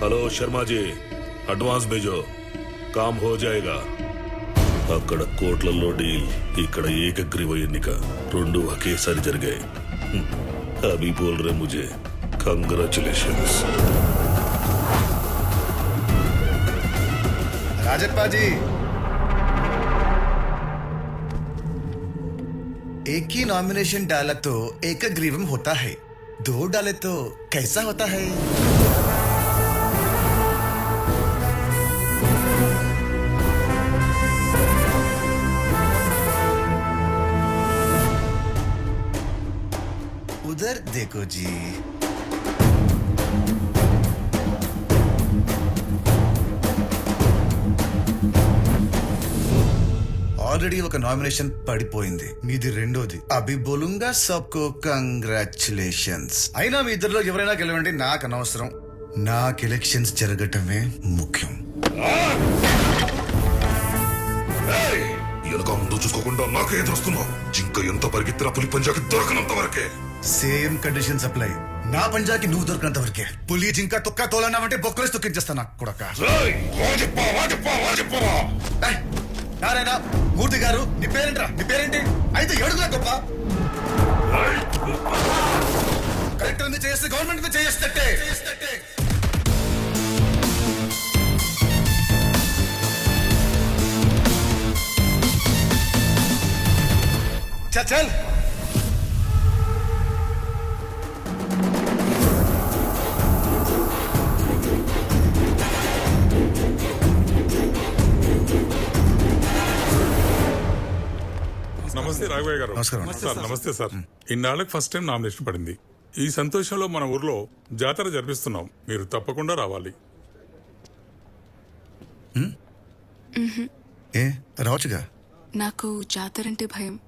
Hello Sharma G advance भेजो काम हो जाएगा అక్కడ కోట్లలో డీల్ ఇక్కడ ఏకగ్రీవ ఎన్నిక రెండు ఒకేసారి జరిగాయి హ్మ్. అభి బోల్ రే ముజే కంగ్రాచులేషన్స్ राजप्पा जी एक ही नॉमिनेशन डाला तो एकग्रीवम होता है दो डाले तो कैसा होता है देखो जी ఆల్రెడీ ఒక నామినేషన్ పడిపోయింది మీది రెండోది అభి బోలుంగా సబ్కో కంగ్రాచులేషన్స్ అయినా మీ ఇద్దరిలో ఎవరైనా గెలవండి నాకు అనవసరం నాకు ఎలక్షన్స్ జరగటమే ముఖ్యం వెనక ముందు చూసుకోకుండా నాకే ఎదురొస్తున్నావు జింక ఎంత పరిగెత్తినా పులి పంజాకి దొరకనంత వరకే సేమ్ కండిషన్ సప్లై నా పంజాకి నువ్వు దొరికినంత వరకే. పులి జింక తొక్క తోలన్నామంటే బొక్కలేసి తొక్కించేస్తా నాకు కొడక. ఏయ్, నారాయణ మూర్తి గారు నీ పేరేంట్రా? నీ పేరేంటి? అయితే ఏడుగులా గొప్ప. కలెక్టర్ మీద చేస్తే గవర్నమెంట్ మీద చేస్తట్టే చల్ చల్. నమస్తే రాఘవయ్య గారు. నమస్కారం. సార్ నమస్తే సార్. ఇన్నాళ్ళకి ఫస్ట్ టైం నామినేషన్ పడింది. ఈ సంతోషంలో మన ఊర్లో జాతర జరిపిస్తున్నాం. మీరు తప్పకుండా రావాలి. ఏ రావచ్చుగా? నాకు జాతరంటే భయం.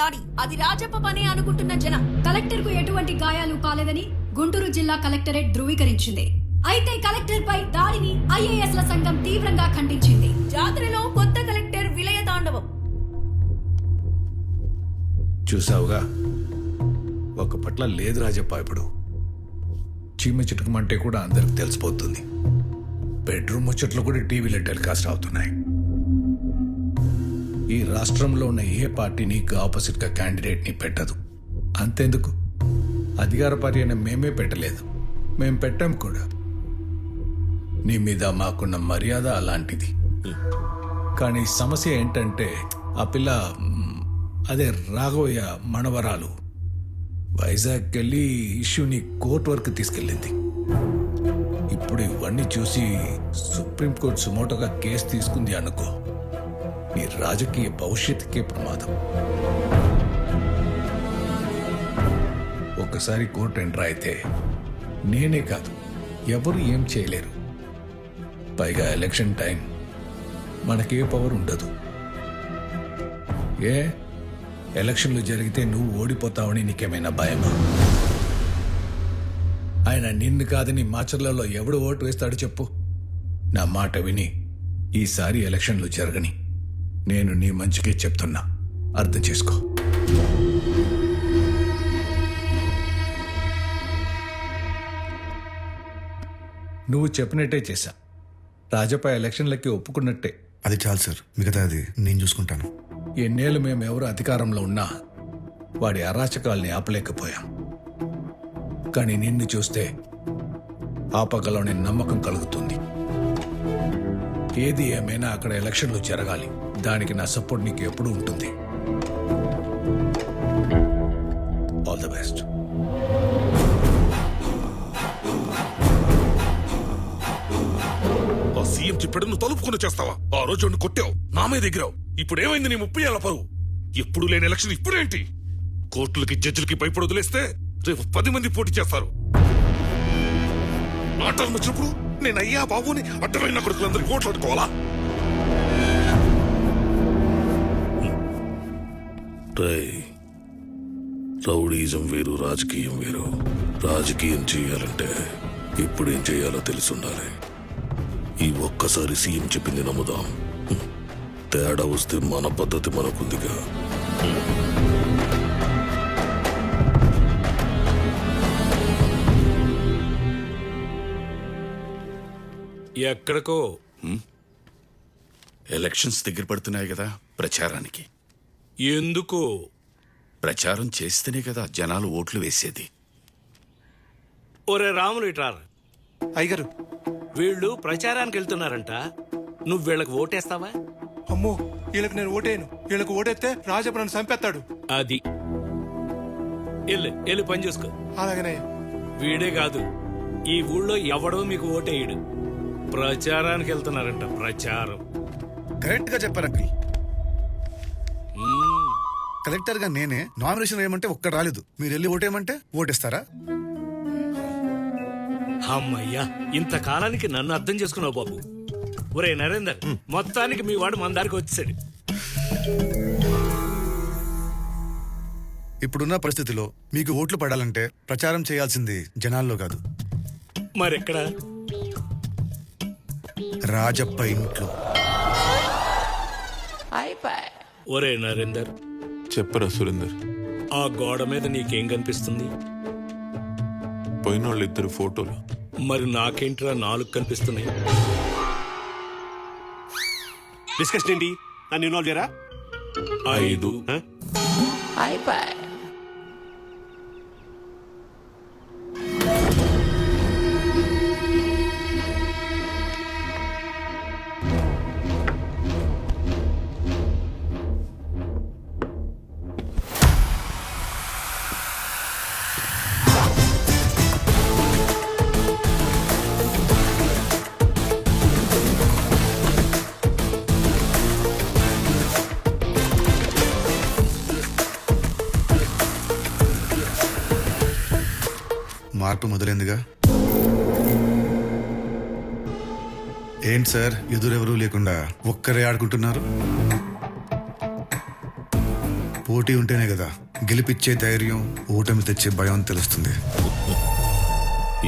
దాడి. అది రాజప్ప పని అనుకుంటున్న జనం. కలెక్టర్కు ఎటువంటి గాయాలు కాలేదని గుంటూరు జిల్లా కలెక్టరేట్ ధృవీకరించింది. అయితే కలెక్టర్ పై దాడిని ఐఏఎస్ ల సంఘం తీవ్రంగా ఖండించింది. జాతరలో కొత్త కలెక్టర్ విలయ తాండవం చూసావుగా? ఒక పట్ల లేదు రాజప్ప ఇప్పుడు. చీమ చిటుకమంటే కూడా అందరికి తెలిసిపోతుంది. బెడ్రూమ్ ముచ్చట్లు కూడా టీవీలో టెలికాస్ట్ అవుతున్నాయి. ఈ రాష్ట్రంలో ఉన్న ఏ పార్టీ నీకు ఆపోజిట్గా క్యాండిడేట్ని పెట్టదు. అంతెందుకు? అధికార పర్యన మేమే పెట్టలేదు. మేం పెట్టాం కూడా. నీ మీద మాకున్న మర్యాద అలాంటిది. కానీ సమస్య ఏంటంటే ఆ పిల్ల అదే రాఘవయ్య మనవరాలు. వైజాగ్ వెళ్ళి ఇష్యూని కోర్టు వరకు తీసుకెళ్ళింది. ఇప్పుడు ఇవన్నీ చూసి సుప్రీంకోర్టు సుమోటోగా కేసు తీసుకుంది అనుకో. మీ రాజకీయ భవిష్యత్తుకే ప్రమాదం. ఒక్కసారి కోర్టు ఎంటర్ అయితే నేనే కాదు ఎవరు ఏం చేయలేరు. పైగా ఎలక్షన్ టైం మనకే పవర్ ఉండదు. ఏ? ఎలక్షన్లు జరిగితే నువ్వు ఓడిపోతావని నీకేమైనా భయమా? ఆయన నిన్ను కాదని మాచర్లలో ఎవడు ఓటు వేస్తాడు చెప్పు. నా మాట విని ఈసారి ఎలక్షన్లు జరగని. నేను నీ మంచికే చెప్తున్నా. అర్థం చేసుకో. నువ్వు చెప్పినట్టే చేశా. రాజప్ప ఎలక్షన్లకి ఒప్పుకున్నట్టే. అది చాలు సార్. మిగతా అది నేను చూసుకుంటాను. ఎన్నేళ్ళు మేము ఎవరు అధికారంలో ఉన్నా వాడి అరాచకాల్ని ఆపలేకపోయాం. కానీ నిన్ను చూస్తే ఆపగలనే నమ్మకం కలుగుతుంది. ఏది ఏమైనా అక్కడ ఎలక్షన్లు జరగాలి. దానికి నా సపోర్ట్ నీకు ఎప్పుడూ ఉంటుంది. ఆల్ ద బెస్ట్ ఆ సీఎం చెప్పాడు నువ్వు తలుపుకుని చేస్తావా ఆ రోజు వాడిని కొట్టావు. నా మీద ఎగిరావు. ఇప్పుడు ఏమైంది నీ ముప్పై ఏళ్ళ పరువు? ఎప్పుడు లేని ఎలక్షన్ ఇప్పుడేంటి? కోర్టులకి జడ్జిలకి భయపడి వదిలేస్తే రేపు పది మంది పోటీ చేస్తారు. నా టర్మ్ వచ్చినప్పుడు నేను అయ్యా బాబుని అడ్డమైన కొడుకులందరికీ ఓట్లాడుకోవాలా రౌడీజం వేరు రాజకీయం వేరు. రాజకీయం చేయాలంటే ఇప్పుడు ఏం చేయాలో తెలుసుండాలి. ఈ ఒక్కసారి సీఎం చెప్పింది నమ్ముదాం. తేడా వస్తే మన పద్ధతి మనకుందిగా. ఎక్కడికో? ఎలక్షన్స్ దగ్గర పడుతున్నాయి కదా ప్రచారానికి. ఎందుకు? ప్రచారం చేస్తేనే కదా జనాలు ఓట్లు వేసేది. ఒరే రాములు ఇట్రారు అయ్యగారు. వీళ్ళు ప్రచారానికి వెళ్తున్నారంట. నువ్వు వీళ్ళకి ఓటేస్తావా? అమ్మో వీళ్ళకి నేను ఓటేయను. వీళ్ళకి ఓటేస్తే రాజప్ప నన్ను చంపేస్తాడు. అది. వెళ్ళి వెళ్ళి పని చూసుకో. అలాగనే వీడే కాదు ఈ ఊళ్ళో ఎవడో మీకు ఓటేయడు. ప్రచారానికి వెళ్తున్నారంట ప్రచారం. కరెక్ట్గా చెప్పారు అంకుల్. కలెక్టర్గా నేనే నామినేషన్ వేయమంటే ఒక్కడ రాలేదు. మీరు వెళ్ళి ఓటేయమంటే ఓటేస్తారా? అమ్మయ్యా ఇంతకాలానికి నన్ను అర్థం చేసుకున్నావు బాబు. ఒరే నరేందర్ మొత్తానికి మీ వాడు మన దారికి వచ్చాడు ఇప్పుడున్న పరిస్థితిలో మీకు ఓట్లు పడాలంటే ప్రచారం చేయాల్సింది జనాల్లో కాదు. మరెక్కడ? రాజప్ప ఇంట్లో. ఒరే నరేందర్ చెప్పరా సురేందర్? ఆ గోడ మీద నీకేం కనిపిస్తుంది? పోయిన వాళ్ళు ఇద్దరు ఫోటోలు. మరి నాకేంట్రా నాలుగు కనిపిస్తున్నాయి? డిస్కషన్ ఏంటి? నన్ను ఇన్వాల్వ్ చేయరా? ఐదు. మార్పు మొదలైందిగా? ఏంటి సార్ ఎదురెవరూ లేకుండా ఒక్కరే ఆడుకుంటున్నారు? పోటీ ఉంటేనే కదా గెలిపిచ్చే ధైర్యం ఓటమి తెచ్చే భయం తెలుస్తుంది.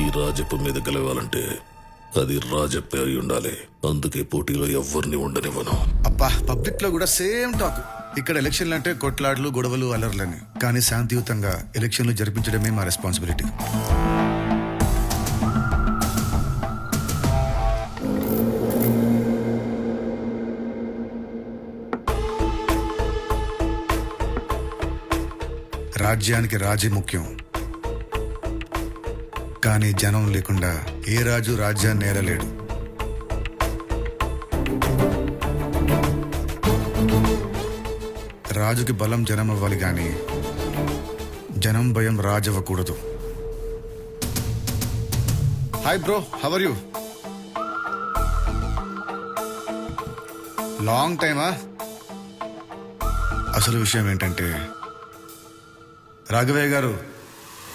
ఈ రాజప్ప మీద గెలవాలంటే అది రాజప్ప అయి ఉండాలి. అందుకే పోటీలో ఎవ్వరిని ఉండనివ్వను. అబ్బా పబ్లిక్లో కూడా సేమ్ టాక్. ఇక్కడ ఎలక్షన్లు అంటే కొట్లాటలు గొడవలు అలర్లని కానీ శాంతియుతంగా ఎలక్షన్లు జరిపించడమే మా రెస్పాన్సిబిలిటీ రాజ్యానికి రాజే ముఖ్యం. కానీ జనం లేకుండా ఏ రాజు రాజ్యాన్ని నేరలేడు రాజుకి బలం జనం అవ్వాలి కానీ జనం భయం రాజు అవ్వకూడదు hi bro how are you long టైమా అసలు విషయం ఏంటంటే రాఘవయ్య గారు